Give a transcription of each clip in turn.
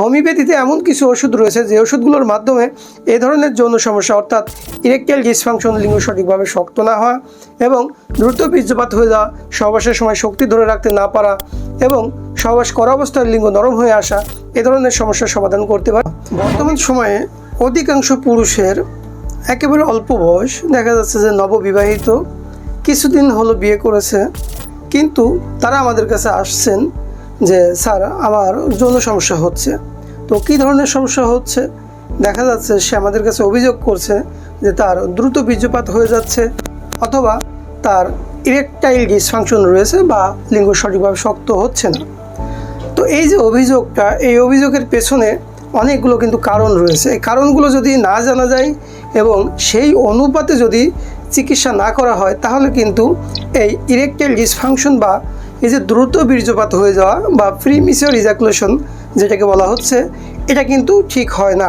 হোমিওপ্যাথিতে এমন কিছু ওষুধ রয়েছে যে ওষুধগুলোর মাধ্যমে এ ধরনের যৌন সমস্যা, অর্থাৎ ইরেকটাইল ডিসফাংশন লিঙ্গ সঠিকভাবে শক্ত না হওয়া এবং দ্রুত বীর্যপাত হয়ে যাওয়া, সহবাসের সময় শক্তি ধরে রাখতে না পারা এবং সহবাস করা অবস্থায় লিঙ্গ নরম হয়ে আসা, এ ধরনের সমস্যার সমাধান করতে পারে। বর্তমান সময়ে অধিকাংশ পুরুষের একেবারে অল্প বয়স, দেখা যাচ্ছে যে নববিবাহিত, কিছুদিন হলো বিয়ে করেছে, কিন্তু তারা আমাদের কাছে আসছেন যে, স্যার, আমার যৌন সমস্যা হচ্ছে। তো কী ধরনের সমস্যা হচ্ছে? দেখা যাচ্ছে সে আমাদের কাছে অভিযোগ করছে যে তার দ্রুত বীর্যপাত হয়ে যাচ্ছে অথবা তার ইরেকটাইল ডিসফাংশন রয়েছে বা লিঙ্গ সঠিকভাবে শক্ত হচ্ছে না। তো এই যে অভিযোগটা, এই অভিযোগের পেছনে অনেকগুলো কিন্তু কারণ রয়েছে। এই কারণগুলো যদি না জানা যায় এবং সেই অনুপাতে যদি চিকিৎসা না করা হয়, তাহলে কিন্তু এই ইরেকটাইল ডিসফাংশন বা এই যে দ্রুত বীর্যপাত হয়ে যাওয়া বা প্রিমিসিওর ইজাকুলেশন যেটাকে বলা হচ্ছে, এটা কিন্তু ঠিক হয় না।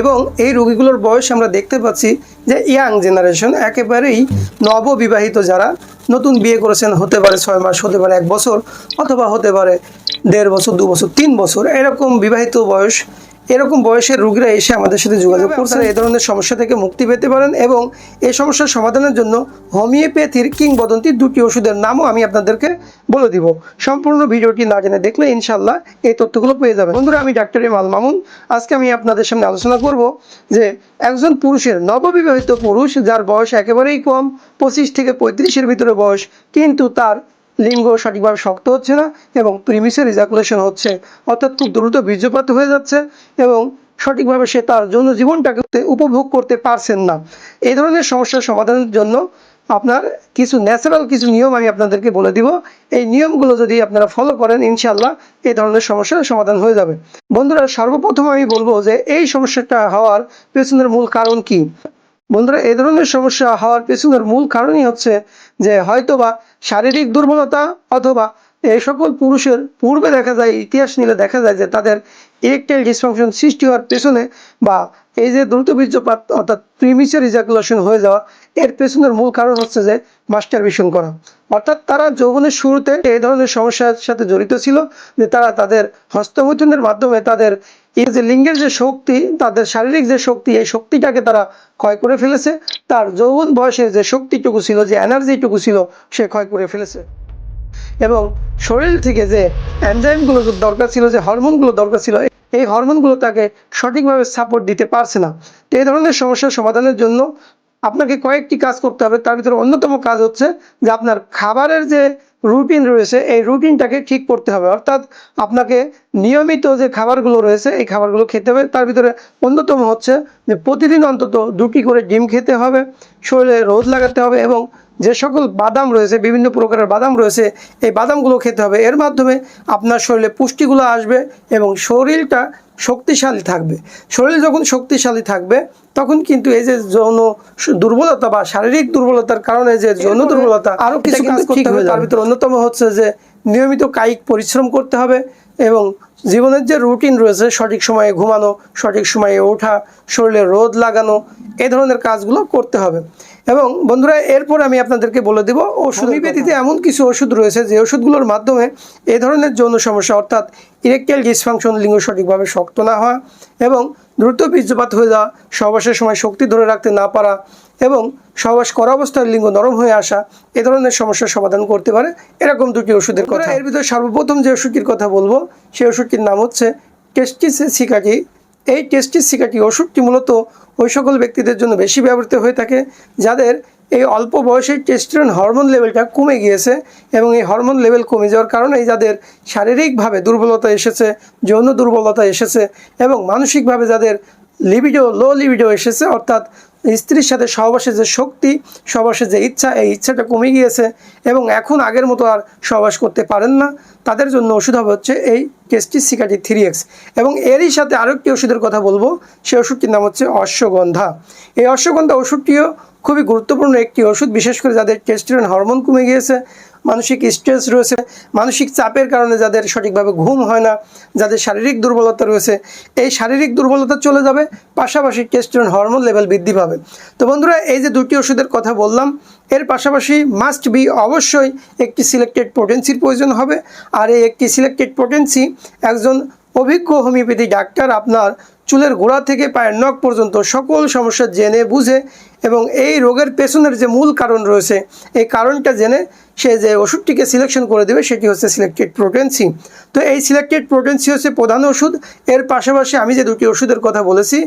এবং এই রোগীগুলোর বয়স আমরা দেখতে পাচ্ছি যে ইয়াং জেনারেশন একেবারেই নববিবাহিত যারা নতুন বিয়ে করেছেন, হতে পারে ছয় মাস, হতে পারে এক বছর, অথবা হতে পারে দেড় বছর, দু বছর, তিন বছর, এরকম বিবাহিত বয়স এরকম বয়সের রোগীরা এসে আমাদের সাথে যোগাযোগ করছেন এই ধরনের সমস্যা থেকে মুক্তি পেতে পারেন এবং এই সমস্যার সমাধানের জন্য হোমিওপ্যাথির কিংবদন্তি দুটি ওষুধের নামও আমি আপনাদেরকে বলে দিব। সম্পূর্ণ ভিডিওটি না জেনে দেখলে ইনশাল্লাহ এই তথ্যগুলো পেয়ে যাবেন। বন্ধুরা আমি ডাক্তার ইমাল মামুন। আজকে আমি আপনাদের সামনে আলোচনা করব যে একজন পুরুষের নববিবাহিত পুরুষ যার বয়স একেবারেই কম পঁচিশ থেকে পঁয়ত্রিশের ভিতরে বয়স কিন্তু তার লিঙ্গ সঠিকভাবে শক্ত হচ্ছে না এবং প্রিমিসের ইজাকুলেশন হচ্ছে। অর্থাৎ খুব দ্রুত বীর্যপাত হয়ে যাচ্ছে এবং সঠিকভাবে সে তার যৌন জীবনটাকে উপভোগ করতে পারছেন না। এই ধরনের সমস্যার সমাধানের জন্য আপনার কিছু ন্যাচারাল কিছু নিয়ম আমি আপনাদেরকে বলে দিব। এই নিয়মগুলো যদি আপনারা ফলো করেন ইনশাল্লাহ এই ধরনের সমস্যার সমাধান হয়ে যাবে। বন্ধুরা, সর্বপ্রথম আমি বলব যে এই সমস্যাটা হওয়ার পেছনের মূল কারণ কি? বন্ধুরা, এই ধরনের সমস্যা হওয়ার পেছনের মূল কারণই হচ্ছে যে হয়তোবা শারীরিক দুর্বলতা অথবা এই সকল পুরুষের পূর্বে দেখা যায়, ইতিহাস নিলে দেখা যায় যে তাদের ইরেকটাইল ডিসফাংশন সৃষ্টি হওয়ার পেছনে বা এই যে দ্রুত বীর্যপাত অর্থাৎ প্রিমিচার ইজাকুলেশন হয়ে যাওয়া, এর পেছনের মূল কারণ হচ্ছে যে মাস্টারবেশন করা। অর্থাৎ তারা যৌবনের শুরুতে এই ধরনের সমস্যার সাথে জড়িত ছিল যে তারা তাদের হস্তমৈথুনের মাধ্যমে তাদের এই যে লিঙ্গের যে শক্তি, তাদের শারীরিক যে শক্তি, এই শক্তিটাকে তারা ক্ষয় করে ফেলেছে। তার যৌবন বয়সে যে শক্তিটুকু ছিল, যে এনার্জিটুকু ছিল, সে ক্ষয় করে ফেলেছে। এবং শরীর থেকে যে এনজাইমগুলো দরকার ছিল, যে হরমোনগুলো দরকার ছিল, এই হরমোনগুলো তাকে সঠিকভাবে সাপোর্ট দিতে পারছে না। এই ধরনের সমস্যার সমাধানের জন্য আপনাকে কয়েকটি কাজ করতে হবে। তার ভিতরে অন্যতম কাজ হচ্ছে যে আপনার খাবারের যে রুটিন রয়েছে, এই রুটিনটাকে ঠিক করতে হবে। অর্থাৎ আপনাকে নিয়মিত যে খাবারগুলো রয়েছে, এই খাবারগুলো খেতে হবে। তার ভিতরে অন্যতম হচ্ছে যে প্রতিদিন অন্তত দুটি করে ডিম খেতে হবে, শরীরে রোদ লাগাতে হবে এবং যে সকল বাদাম রয়েছে বিভিন্ন প্রকারের বাদাম রয়েছে এই বাদামগুলো খেতে হবে। এর মাধ্যমে আপনার শরীরে পুষ্টিগুলো আসবে এবং শরীরটা শক্তিশালী থাকবে। শরীর যখন শক্তিশালী থাকবে তখন কিন্তু এই যে যৌন দুর্বলতা বা শারীরিক দুর্বলতার কারণে যে যৌন দুর্বলতা আরও কিছু কাজ করতে হবে তার ভিতরে অন্যতম হচ্ছে যে নিয়মিত কায়িক পরিশ্রম করতে হবে এবং জীবনের যে রুটিন রয়েছে সঠিক সময়ে ঘুমানো সঠিক সময়ে ওঠা শরীরে রোদ লাগানো এ ধরনের কাজগুলো করতে হবে। এবং বন্ধুরা এরপর আমি আপনাদেরকে বলে দেব ওষুধ হোমিওপ্যাথিতে এমন কিছু ওষুধ রয়েছে যে ওষুধগুলোর মাধ্যমে এ ধরনের যৌন সমস্যা অর্থাৎ ইরেকটাইল ডিসফাংশন লিঙ্গ সঠিকভাবে শক্ত না হওয়া এবং দ্রুত বীর্যপাত হয়ে যাওয়া সহবাসের সময় শক্তি ধরে রাখতে না পারা এবং সহবাস করা অবস্থায় লিঙ্গ নরম হয়ে আসা এ ধরনের সমস্যার সমাধান করতে পারে এরকম দুটি ওষুধের কথা। এর ভিতরে সর্বপ্রথম যে ওষুধটির কথা বলব সেই ওষুধটির নাম হচ্ছে টেস্টিস সিকাটি এই টেস্টিস সিকাটি ওষুধটি মূলত ওই সকল ব্যক্তিদের জন্য বেশি ব্যবহৃত হয়ে থাকে, যাদের এই অল্প বয়সে টেস্টোস্টেরন হরমোন লেভেলটা কমে গিয়েছে এবং এই হরমোন লেভেল কমে যাওয়ার কারণেই যাদের শারীরিকভাবে দুর্বলতা এসেছে, যৌন দুর্বলতা এসেছে এবং মানসিকভাবে যাদের লিবিডো লো লিবিডো এসেছে, অর্থাৎ স্ত্রীর সাথে সহবাসের যে শক্তি, সহবাসের যে ইচ্ছা, এই ইচ্ছাটা কমে গিয়েছে এবং এখন আগের মতো আর সহবাস করতে পারেন না। তাদের জন্য ওষুধ হবে হচ্ছে এই টেস্টিস সিকাটি থ্রি এক্স এবং এরই সাথে আরেকটি ওষুধের কথা বলব সেই ওষুধটির নাম হচ্ছে অশ্বগন্ধা। এই অশ্বগন্ধা ওষুধটিও খুবই গুরুত্বপূর্ণ একটি ওষুধ, বিশেষ করে যাদের টেস্টোস্টেরন হরমোন কমে গিয়েছে। মানসিক স্ট্রেস রয়েছে, মানসিক চাপের কারণে যাদের সঠিকভাবে ঘুম হয় না, যাদের শারীরিক দুর্বলতা রয়েছে, এই শারীরিক দুর্বলতা চলে যাবে, পাশাপাশি টেস্টোস্টেরন হরমোন লেভেল বৃদ্ধি পাবে। তো বন্ধুরা, এই যে দুটি ওষুধের কথা বললাম, এর পাশাপাশি মাস্ট বি অবশ্যই একটি সিলেক্টেড পোটেন্সির প্রয়োজন হবে। আর এই একটি সিলেক্টেড পোটেন্সি একজন অভিজ্ঞ হোমিওপ্যাথি ডাক্তার আপনার চুলের গোড়া থেকে পায়ের নখ পর্যন্ত সকল সমস্যা জেনে বুঝে এবং এই রোগের পেছনের যে মূল কারণ রয়েছে, এই কারণটা জেনে সে যে ওষুধটিকে সিলেকশন করে দেবে সেটি হচ্ছে সিলেক্টেড প্রোটেন্সি তো এই সিলেক্টেড প্রোটেন্সি হচ্ছে প্রধান ওষুধ। এর পাশাপাশি আমি যে দুটি ওষুধের কথা বলেছি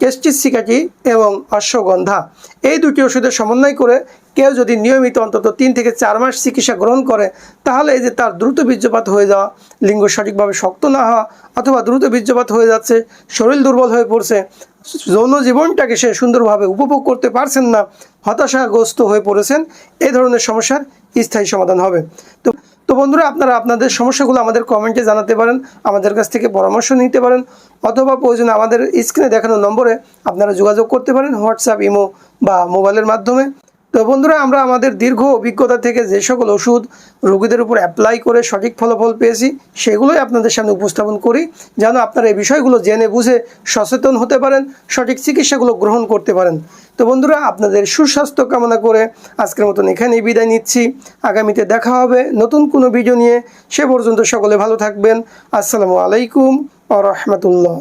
কেস্টিস সিকাটি এবং অশ্বগন্ধা, এই দুটি ওষুধের সমন্বয় করে কেউ যদি নিয়মিত অন্তত তিন থেকে চার মাস চিকিৎসা গ্রহণ করে, তাহলে এই যে তার দ্রুত বীর্যপাত হয়ে যাওয়া, লিঙ্গ সঠিকভাবে শক্ত না হওয়া, অথবা দ্রুত বীর্যপাত হয়ে যাচ্ছে, শরীর দুর্বল হয়ে পড়ছে, যৌন জীবনটাকে সে সুন্দরভাবে উপভোগ করতে পারছেন না, হতাশাগ্রস্ত হয়ে পড়েছেন, এই ধরনের সমস্যার স্থায়ী সমাধান হবে। তো তো বন্ধুরা, আপনারা আপনাদের সমস্যাগুলো আমাদের কমেন্টে জানাতে পারেন, আমাদের কাছ থেকে পরামর্শ নিতে পারেন, অথবা প্রয়োজনে আমাদের স্ক্রিনে দেখানো নম্বরে আপনারা যোগাযোগ করতে পারেন, হোয়াটসঅ্যাপ, ইমো বা মোবাইলের মাধ্যমে। তো বন্ধুরা, আমরা আমাদের দীর্ঘ অভিজ্ঞতা থেকে যে সকল ওষুধ রোগীদের উপর অ্যাপ্লাই করে সঠিক ফলাফল পেয়েছি, সেগুলোই আপনাদের সামনে উপস্থাপন করি। যেন আপনারা এই বিষয়গুলো জেনে বুঝে সচেতন হতে পারেন, সঠিক চিকিৎসাগুলো গ্রহণ করতে পারেন। তো বন্ধুরা, আপনাদের সুস্বাস্থ্য কামনা করে আজকের মতন এখানেই বিদায় নিচ্ছি। আগামীতে দেখা হবে নতুন কোনো ভিডিও নিয়ে। সে পর্যন্ত সকলে ভালো থাকবেন। আসসালামু আলাইকুম আ রহমতুল্লাহ।